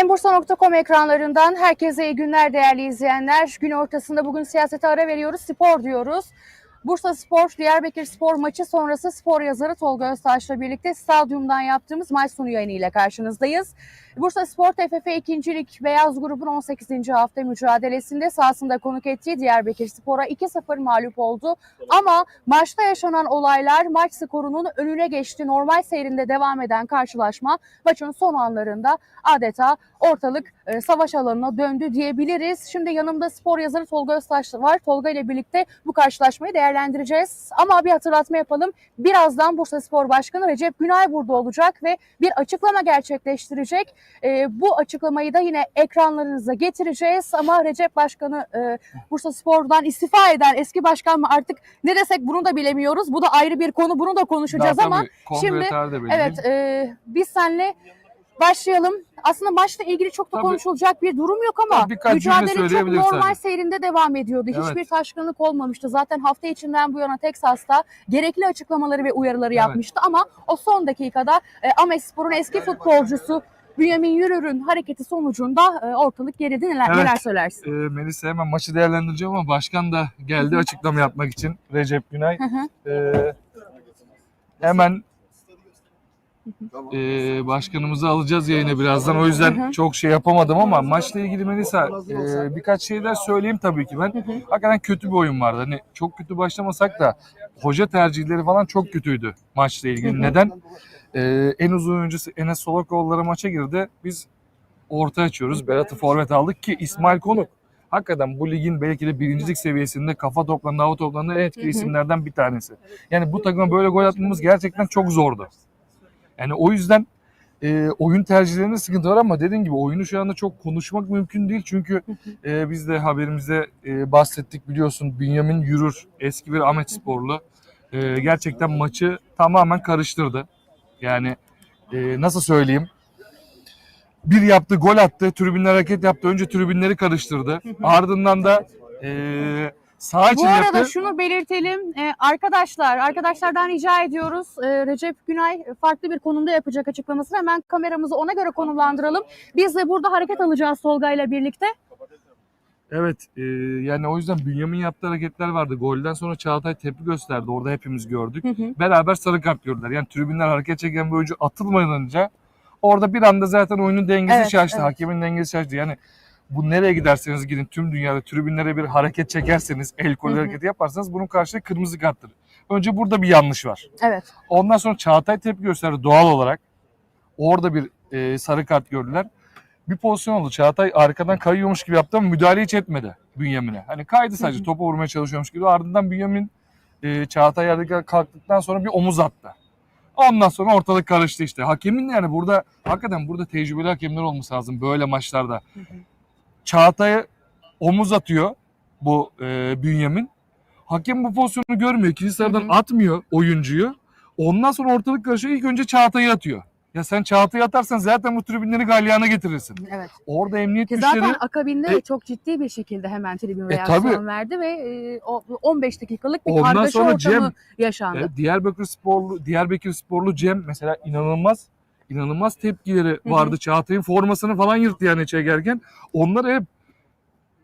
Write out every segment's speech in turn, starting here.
Enbursa.com ekranlarından herkese iyi günler değerli izleyenler. Gün ortasında bugün siyasete ara veriyoruz, spor diyoruz. Bursa Spor, Diyarbakır Spor maçı sonrası spor yazarı Tolga Öztaş'la birlikte stadyumdan yaptığımız maç sonu yayını ile karşınızdayız. Bursa Spor TFF 2. Lig Beyaz Grubun 18. hafta mücadelesinde sahasında konuk ettiği Diyarbakır Spor'a 2-0 mağlup oldu. Ama maçta yaşanan olaylar maç skorunun önüne geçti. Normal seyrinde devam eden karşılaşma maçın son anlarında adeta ortalık e, savaş alanına döndü diyebiliriz. Şimdi yanımda spor yazarı Tolga Öztaş var. Tolga ile birlikte bu karşılaşmayı değerlendireceğiz. Ama bir hatırlatma yapalım. Birazdan Bursa Spor Başkanı Recep Günay burada olacak ve bir açıklama gerçekleştirecek. E, bu açıklamayı da yine ekranlarınıza getireceğiz. Ama Recep Başkanı e, Bursa Spor'dan istifa eden eski başkan mı artık ne desek bunu da bilemiyoruz. Bu da ayrı bir konu. Bunu da konuşacağız Daha ama şimdi- Evet, e, biz seninle başlayalım. Aslında maçla ilgili çok da Tabii. konuşulacak bir durum yok ama Tabii birkaç cümle mücadele çok söyleyebiliriz normal seyrinde devam ediyordu. Evet. Hiçbir taşkınlık olmamıştı. Zaten hafta içinden bu yana Texas'ta gerekli açıklamaları ve uyarıları Evet. yapmıştı ama o son dakikada e, Amespor'un eski futbolcusu Bünyamin Yürür'ün hareketi sonucunda e, ortalık gerildi. Neler, Evet. neler söylersin? Ee, Melisa hemen maçı değerlendireceğim ama başkan da geldi açıklama yapmak için Recep Günay. Hı hı. Ee, hemen e, başkanımızı alacağız yayına birazdan. O yüzden çok şey yapamadım ama maçla ilgili Melisa e, birkaç şeyler söyleyeyim tabii ki ben. Hakikaten kötü bir oyun vardı. Hani çok kötü başlamasak da hoca tercihleri falan çok kötüydü maçla ilgili. Neden? Ee, en uzun oyuncusu Enes Solakoğulları maça girdi. Biz orta açıyoruz. Berat'ı forvet aldık ki İsmail Konuk hakikaten bu ligin belki de birincilik seviyesinde kafa toplandığı, hava toplandığı en etkili isimlerden bir tanesi. Yani bu takıma böyle gol atmamız gerçekten çok zordu. Yani o yüzden e, oyun tercihlerinde sıkıntı var ama dediğim gibi oyunu şu anda çok konuşmak mümkün değil. Çünkü e, biz de haberimizde e, bahsettik biliyorsun Bünyamin Yürür eski bir Ahmet Sporlu. E, gerçekten maçı tamamen karıştırdı. Yani e, nasıl söyleyeyim? Bir yaptı, gol attı, tribünler hareket yaptı. Önce tribünleri karıştırdı. Ardından da e, sağ için Bu arada yaptı. şunu belirtelim. Ee, arkadaşlar, arkadaşlardan rica ediyoruz. Ee, Recep Günay farklı bir konumda yapacak açıklamasını. Hemen kameramızı ona göre konumlandıralım. Biz de burada hareket alacağız Tolga ile birlikte. Evet e, yani o yüzden Bünyamin yaptığı hareketler vardı. Golden sonra Çağatay tepki gösterdi. Orada hepimiz gördük. Hı hı. Beraber sarı kart gördüler. Yani tribünler hareket çeken bir oyuncu atılmadan önce orada bir anda zaten oyunun dengesi Evet, şaştı. evet. Hakemin dengesi şaştı. Yani bu nereye giderseniz gidin tüm dünyada tribünlere bir hareket çekerseniz, el kol hareketi yaparsanız bunun karşılığı kırmızı karttır. Önce burada bir yanlış var. Evet. Ondan sonra Çağatay tepki gösterdi doğal olarak. Orada bir e, sarı kart gördüler. Bir pozisyon oldu. Çağatay arkadan kayıyormuş gibi yaptı ama müdahale hiç etmedi Bünyamin'e. Hani kaydı sadece topa vurmaya çalışıyormuş gibi. Ardından Bünyamin e, Çağatay yerde kalktıktan sonra bir omuz attı. Ondan sonra ortalık karıştı işte. Hakemin de yani burada hakikaten burada tecrübeli hakemler olması lazım böyle maçlarda. Hı hı. Çağatay'a omuz atıyor bu e, Bünyamin. Hakem bu pozisyonu görmüyor. İkinci hı. atmıyor oyuncuyu. Ondan sonra ortalık karışıyor. İlk önce Çağatay'ı atıyor. Ya sen Çağatay'ı atarsan zaten bu tribünleri galyana getirirsin. Evet. Orada emniyet Ki güçleri... zaten akabinde E- çok ciddi bir şekilde hemen tribün E, reaksiyon tabii. verdi ve e, o 15 dakikalık bir Ondan kargaşa sonra ortamı Cem- yaşandı. Evet, Diyarbakır sporlu Diyarbakır sporlu Cem mesela inanılmaz inanılmaz tepkileri vardı. Çağatay'ın formasını falan yırttı yani çekerken. Onlar hep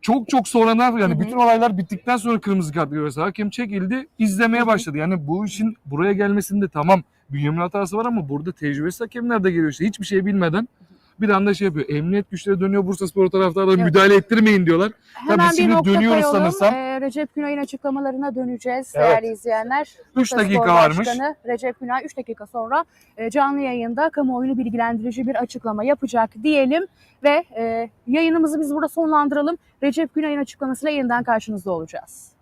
çok çok sonradan yani Hı hı. bütün olaylar bittikten sonra kırmızı kart görüyor. Mesela hakem çekildi, izlemeye başladı. Yani bu işin buraya gelmesinde tamam Bünyamin hatası var ama burada tecrübesiz hakemler de geliyor işte. Hiçbir şey bilmeden bir anda şey yapıyor. Emniyet güçleri dönüyor Bursa Spor taraftarları Evet. müdahale ettirmeyin diyorlar. Hemen biz bir şimdi nokta dönüyoruz koyalım. sanırsam. Ee, Recep Günay'ın açıklamalarına döneceğiz Evet. değerli izleyenler. 3 Bursa dakika Spor varmış. Başkanı Recep Günay 3 dakika sonra e, canlı yayında kamuoyunu bilgilendirici bir açıklama yapacak diyelim ve e, yayınımızı biz burada sonlandıralım. Recep Günay'ın açıklamasıyla yeniden karşınızda olacağız.